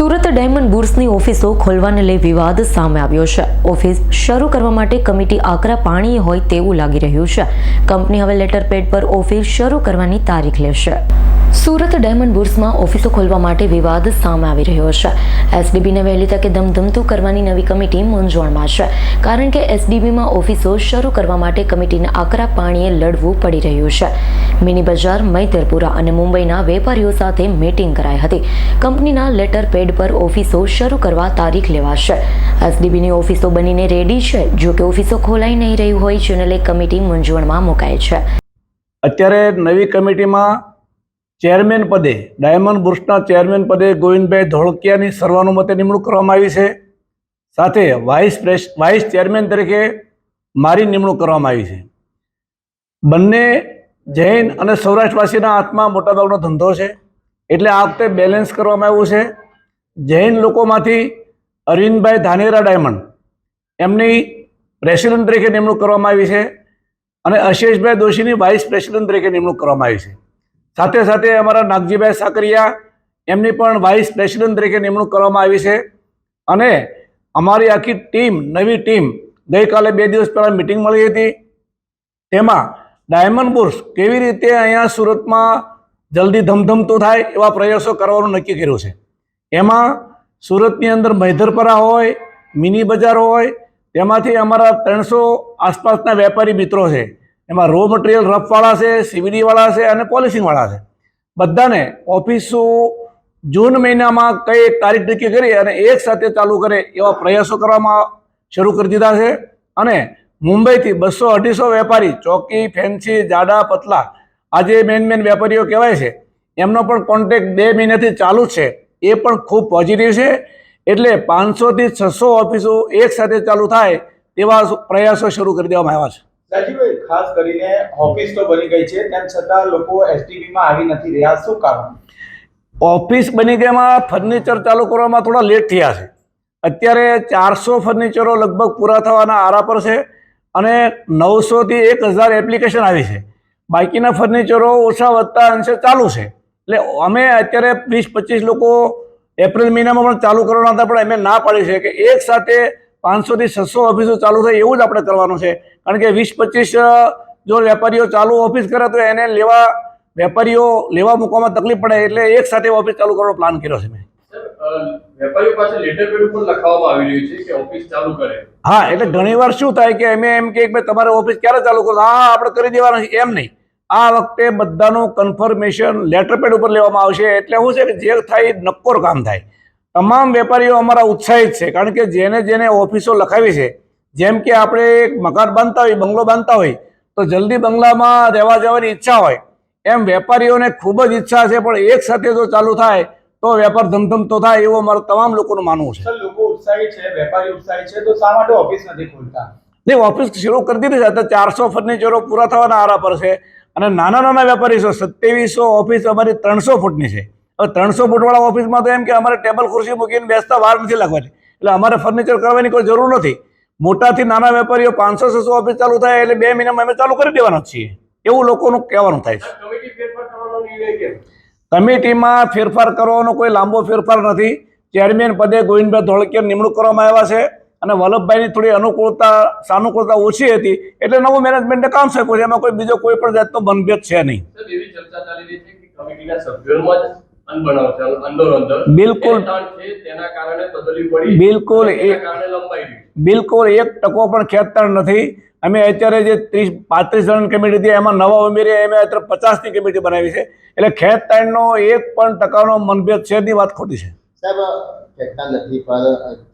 Surat diamond બુર્સની ઓફિસો ખોલવાને લઈ વિવાદ સામે આવ્યો છે. ઓફિસ શરૂ કરવા માટે કમિટી આકરા પાણી હોય તેવું લાગી રહ્યું છે. કંપની હવે લેટર પેડ પર ઓફિસ શરૂ કરવાની તારીખ લેશે. સુરત ડાયમંડ બુર્સમાં ઓફિસો ખોલવા માટે વિવાદ સામે આવી રહ્યો છે. એસડીબીને વહેલી તકે ધમધમતું કરવાની નવી કમિટી મૂંઝવણમાં છે. કારણ કે એસડીબીમાં ઓફિસો શરૂ કરવા માટે કમિટીને આકરા પાણીએ લડવું પડી રહ્યું છે. મિની બજાર મૈતરપુરા અને મુંબઈના વેપારીઓ સાથે મીટિંગ કરાઈ હતી. કંપનીના લેટર પેડ પર ઓફિસો શરૂ કરવા તારીખ લેવાશે. એસડીબીની ઓફિસો બનીને રેડી છે, જો કે ઓફિસો ખોલાઈ નહીં રહ્યું હોય, જેને લઈ કમિટી મૂંઝવણમાં મુકાય છે. અત્યારે નવી કમિટીમાં ચેરમેન પદે, ડાયમંડ બુર્સના ચેરમેન પદે ગોવિંદભાઈ ધોળકિયાની સર્વાનુમતે નિમણૂક કરવામાં આવી છે. સાથે વાઇસ પ્રેસ, વાઇસ ચેરમેન તરીકે મારી નિમણૂક કરવામાં આવી છે. બંને જૈન અને સૌરાષ્ટ્રવાસીના હાથમાં મોટાભાગનો ધંધો છે. એટલે આ વખતે બેલેન્સ કરવામાં આવ્યું છે. જૈન લોકોમાંથી અરવિંદભાઈ ધાનેરા ડાયમંડ, એમની પ્રેસિડેન્ટ તરીકે નિમણૂક કરવામાં આવી છે. અને અશેષભાઈ દોશીની વાઇસ પ્રેસિડેન્ટ તરીકે નિમણૂક કરવામાં આવી છે. સાથે સાથે અમારા નાગજીભાઈ સાકરિયા, એમની પણ વાઇસ પ્રેસિડેન્ટ તરીકે નિમણૂક કરવામાં આવી છે. અને અમારી આખી ટીમ નવી ટીમ ગઈકાલે બે દિવસ પહેલાં મિટિંગ મળી હતી. તેમાં ડાયમંડ બુર્સ કેવી રીતે અહીંયા સુરતમાં જલ્દી ધમધમતું થાય એવા પ્રયાસો કરવાનું નક્કી કર્યું છે. એમાં સુરતની અંદર મૈધરપરા હોય, મિની બજાર હોય, તેમાંથી અમારા ત્રણસો આસપાસના વેપારી મિત્રો છે. એમાં રો મટીરિયલ રફવાળા છે સીવીડીવાળા છે અને પોલિશિંગવાળા છે. બધાને ઓફિસો જૂન મહિનામાં કઈ તારીખ નક્કી કરી અને એક સાથે ચાલુ કરે એવા પ્રયાસો કરવામાં શરૂ કરી દીધા છે. અને મુંબઈથી બસો અઢીસો વેપારી, ચોકી, ફેન્સી, જાડા, પતલા આ જે મેન મેન વેપારીઓ કહેવાય છે. એમનો પણ કોન્ટેક્ટ બે મહિનાથી ચાલુ છે. એ પણ ખૂબ પોઝિટિવ છે. એટલે પાંચસોથી છસો ઓફિસો એક સાથે ચાલુ થાય તેવા પ્રયાસો શરૂ કરી દેવામાં આવ્યા છે. રાજીવભાઈ ખાસ કરીને ઓફિસ તો બની ગઈ છે, તેમ છતાં લોકો એસટીબી માં આવી નથી રહ્યા. શું કારણ? ઓફિસ બની ગયામાં ફર્નિચર ચાલુ કરવામાં થોડા લેટ થયા છે. અત્યારે ચારસો ફર્નિચરો લગભગ પૂરા થવાના આરા પર છે અને નવસોથી એક હજાર એપ્લિકેશન આવી છે. બાકીના ફર્નિચરો ઓછા વધતા અંશે ચાલુ છે. એટલે અમે અત્યારે વીસ પચીસ લોકો એપ્રિલ મહિનામાં પણ ચાલુ કરવાના હતા, પણ અમે ના પાડી છે કે એક સાથે પાંચસોથી છસો ઓફિસો ચાલુ થાય એવું જ આપણે કરવાનું છે. કારણ કે વીસ પચીસ જો વેપારીઓ ચાલુ ઓફિસ કરે તો એને લેવા વેપારીઓ લેવા મૂકવામાં તકલીફ પડે એટલે એક સાથે ઓફિસ ચાલુ કરવાનો પ્લાન કર્યો છે મેં. વેપારીઓ પાસે લેટર પેડ ઉપર લખાવવામાં આવી રહ્યું છે કે ઓફિસ ચાલુ કરે? હા એટલે ઘણીવાર શું થાય કે અમે એમ કે ભાઈ તમારે ઓફિસ ક્યારે ચાલુ કરો હા આપણે કરી દેવાનું છે. એમ નહીં. આ વખતે બધાનું કન્ફર્મેશન લેટર પેડ ઉપર લેવામાં આવશે. એટલે શું છે કે જે થાય નક્કોર કામ થાય. તમામ વેપારીઓ અમારા ઉત્સાહિત છે કારણ કે જેને જેને ઓફિસો લખાવી છે જેમ કે આપણે એક મકાન બાંધતા હોય બંગલો બાંધતા હોય તો જલ્દી બંગલામાં રહેવા જવાની ઈચ્છા હોય. એમ વેપારીઓને ખૂબ જ ઈચ્છા છે પણ એક સાથે જો ચાલુ થાય તો વેપાર ધમધમતો થાય એવું અમારું તમામ લોકોનું માનવું છે. લોકો ઉત્સાહી છે વેપારી ઉત્સાહી છે તો શા માટે ઓફિસ નથી ખોલતા? નહીં ઓફિસ શરૂ કરી દીધી છે અત્યારે ચારસો ફર્નિચરો પૂરા થવાના આરા પર છે અને નાના નાના વેપારી છે સત્યાવીસો ઓફિસ અમારી ત્રણસો ફૂટની છે. ત્રણસો ફૂટવાળા ઓફિસમાં તો એમ કે અમારે ટેબલ ખુરશી મૂકીને બેસતા વાર નથી લાગવાની. એટલે અમારે ફર્નિચર કરવાની કોઈ જરૂર નથી. મોટાથી નાના વેપારીઓ પાંચસો છસો ઓફિસ ચાલુ થાય એટલે બે મહિનામાં અમે ચાલુ કરી દેવાના છીએ. એવું લોકોનું કહેવાનું થાય છે. કમિટીમાં ફેરફાર કરવાનો કોઈ લાંબો ફેરફાર નથી. ચેરમેન પદે ગોવિંદભાઈ ધોળકિયા નિમણૂક કરવામાં આવ્યા છે અને વલ્લભભાઈની થોડી અનુકૂળતા સાનુકૂળતા ઓછી હતી એટલે નવું મેનેજમેન્ટને કામ સોંપ્યું છે. એમાં કોઈ બીજો કોઈ પણ જાતનો મનભેદ છે નહીં. બિલકુલ. ખેંચાણ છે તેના કારણે બદલી પડી. બિલકુલ અને તેના એ- કારણે લંબાઈ ગઈ બિલકુલ એક ટકો પણ ખેતર નથી. અમે અત્યારે જે ત્રીસ પાંત્રીસ જણ કમિટી હતી એમાં નવા ઉમેરી અમે અત્યારે પચાસની કમિટી બનાવી છે. એટલે ખેંચતાણનો એક પણ ટકાનો મનભેદ છે ની વાત ખોટી છે? સાહેબ કહેતા નથી પણ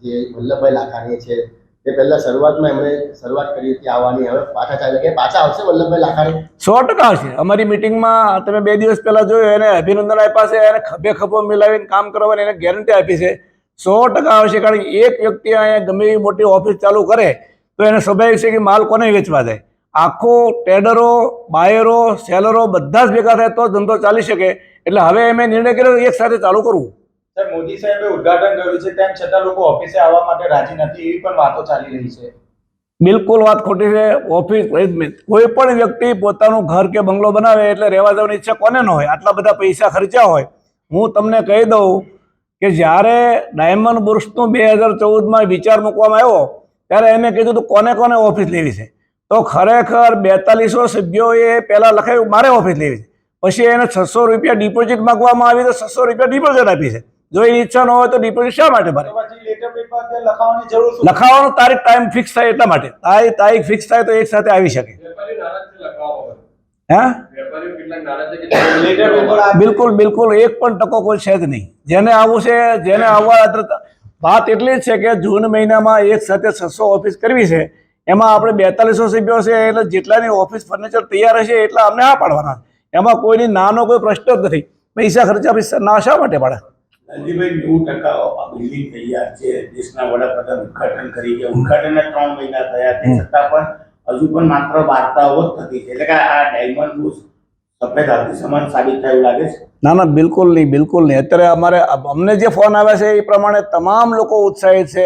જે વલ્લભભાઈ લાખાણી છે તે પહેલા શરૂઆતમાં એમણે શરૂઆત કરી હતી આવવાની. હવે પાછા ચાલે કે પાછા આવશે વલ્લભભાઈ લાખાણી? સો ટકા આવશે. અમારી મિટિંગમાં તમે બે દિવસ પહેલા જોયું, એને અભિનંદન આપ્યા છે, એને ખભે ખભો મિલાવીને કામ કરવાની એને ગેરંટી આપી છે. સો ટકા આવશે, કારણ કે એક વ્યક્તિ અહીંયા ગમે એવી મોટી ઓફિસ ચાલુ કરે, તો એને સ્વાભાવિક છે કે માલ કોને વેચવા જાય? આખો ટ્રેડરો બાયરો સેલરો બધા જ ભેગા થાય તો ધંધો ચાલી શકે. એટલે હવે અમે નિર્ણય કર્યો, એક સાથે ચાલુ કરવું. સર, મોદી સાહેબે ઉદ્ઘાટન કર્યું છે, તેમ છતાં લોકો ઓફિસે આવવા માટે રાજી નથી, એવી પણ વાતો ચાલી રહી છે. બિલકુલ વાત ખોટી છે, ઓફિસ કોઈ પણ વ્યક્તિ પોતાનું ઘર કે બંગલો બનાવે એટલે રહેવા જવાની ઈચ્છા કોને ન હોય, આટલા બધા પૈસા ખર્ચ્યા હોય. હું તમને કહી દઉં કે જ્યારે ડાયમંડ બુર્સનું બે હજાર ચૌદમાં વિચાર મૂકવામાં આવ્યો, ત્યારે એમે કીધું હતું, કોને કોને ઓફિસ લેવી છે? તો ખરેખર બેતાલીસો સભ્યોએ પહેલાં લખાયું, મારે ઓફિસ લેવી છે. પછી એને છસો રૂપિયા ડિપોઝિટ માગવામાં આવી, તો છસો રૂપિયા ડિપોઝિટ આપી છે. જો એ ઈચ્છા ન હોય તો ડિપોઝિટ શા માટે ભરે? તો પછી લેટર પેપર કે લખાવવાની જરૂર શું? લખાવાનો તારીખ ટાઈમ ફિક્સ થાય એટલા માટે. તારીખ તારીખ ફિક્સ થાય તો એક સાથે આવી શકે. વેપારીઓ નારાજ છે લખાવવા વગર. હે? વેપારીઓ કેટલાક નારાજ છે કે લેટર પેપર આ બિલકુલ બિલકુલ. એક પણ ટકો કોઈ છે જ નહીં. જેને આવવું છે જેને આવવા વાત એટલી જ છે કે જૂન મહિનામાં એક સાથે છસો ઓફિસ કરવી છે. એમાં આપણે બેતાલીસો સભ્યો છે એટલે જેટલાની ઓફિસ ફર્નિચર તૈયાર હશે એટલા અમને આ પાડવાના એમાં કોઈની નાનો કોઈ પ્રશ્ન જ નથી. પૈસા ખર્ચા પૈસા ના શા માટે પાડે? લાલજીભાઈ નેવું ટકા આ બિલ્ડિંગ તૈયાર છે. દેશના વડાપ્રધાન ઉદઘાટન કરી ગયા. ઉદઘાટનના ત્રણ મહિના થયા તે છતાં પણ હજુ પણ માત્ર વાર્તાઓ જ થતી છે. એટલે કે આ ડાયમંડ બુશ સફેદ હાથી સમાન સાબિત થયું લાગે છે? ના ના બિલકુલ નહીં બિલકુલ નહીં. અત્યારે અમારે અમને જે ફોન આવ્યા છે એ પ્રમાણે તમામ લોકો ઉત્સાહિત છે.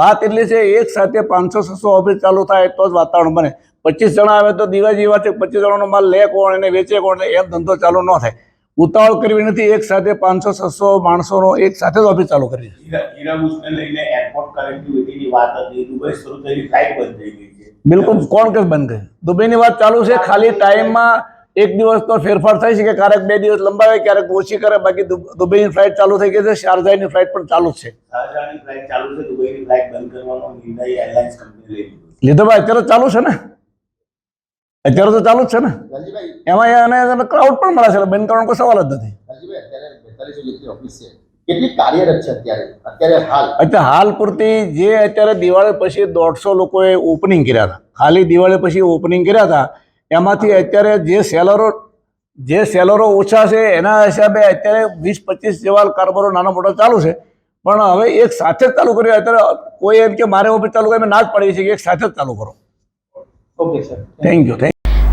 વાત એટલી છે એક સાથે પાંચસો છસો ઓફિસ ચાલુ થાય તો જ વાતાવરણ બને. પચીસ જણા આવે તો દીવા જેવા છે પચીસ જણાનો માલ લે કોણ એને વેચે કોણ એમ ધંધો ચાલુ ન થાય. ઉતાવળ કરવી નથી એક સાથે પાંચસો છસો માણસોનો એક સાથે જ ઓફિસ ચાલુ કરી બિલકુલ કોણ કે બંધ કરી? દુબઈની વાત ચાલુ છે ખાલી ટાઈમમાં એક દિવસ તો ફેરફાર થાય છે કે ક્યારેક બે દિવસ લંબાવે ક્યારેક ઓછી કરે બાકી દુબઈની ફ્લાઇટ ચાલુ થઈ ગઈ છે શારજાની ફ્લાઇટ પણ ચાલુ છે. લીધો ભાઈ અત્યારે ચાલુ છે ને? અત્યારે તો ચાલુ જ છે ને? એમાં એને ક્રાઉડ પણ મળે છે બંધ કરવાનો કોઈ સવાલ જ નથી. અત્યારે હાલ. પૂરતી જે અત્યારે દિવાળી પછી દોઢસો લોકોએ ઓપનિંગ કર્યા હતા. ખાલી દિવાળી પછી ઓપનિંગ કર્યા હતા એમાંથી અત્યારે જે સેલરો જે સેલરો ઓછા છે એના હિસાબે અત્યારે વીસ પચીસ જેવા કારોબારો નાનો મોટો ચાલુ છે. પણ હવે એક સાથે જ ચાલુ કર્યો અત્યારે કોઈ એમ કે મારે ઓફિસ ચાલુ કરી ના જ પડી છે કે એક સાથે જ ચાલુ કરો. Okay sir thank you thank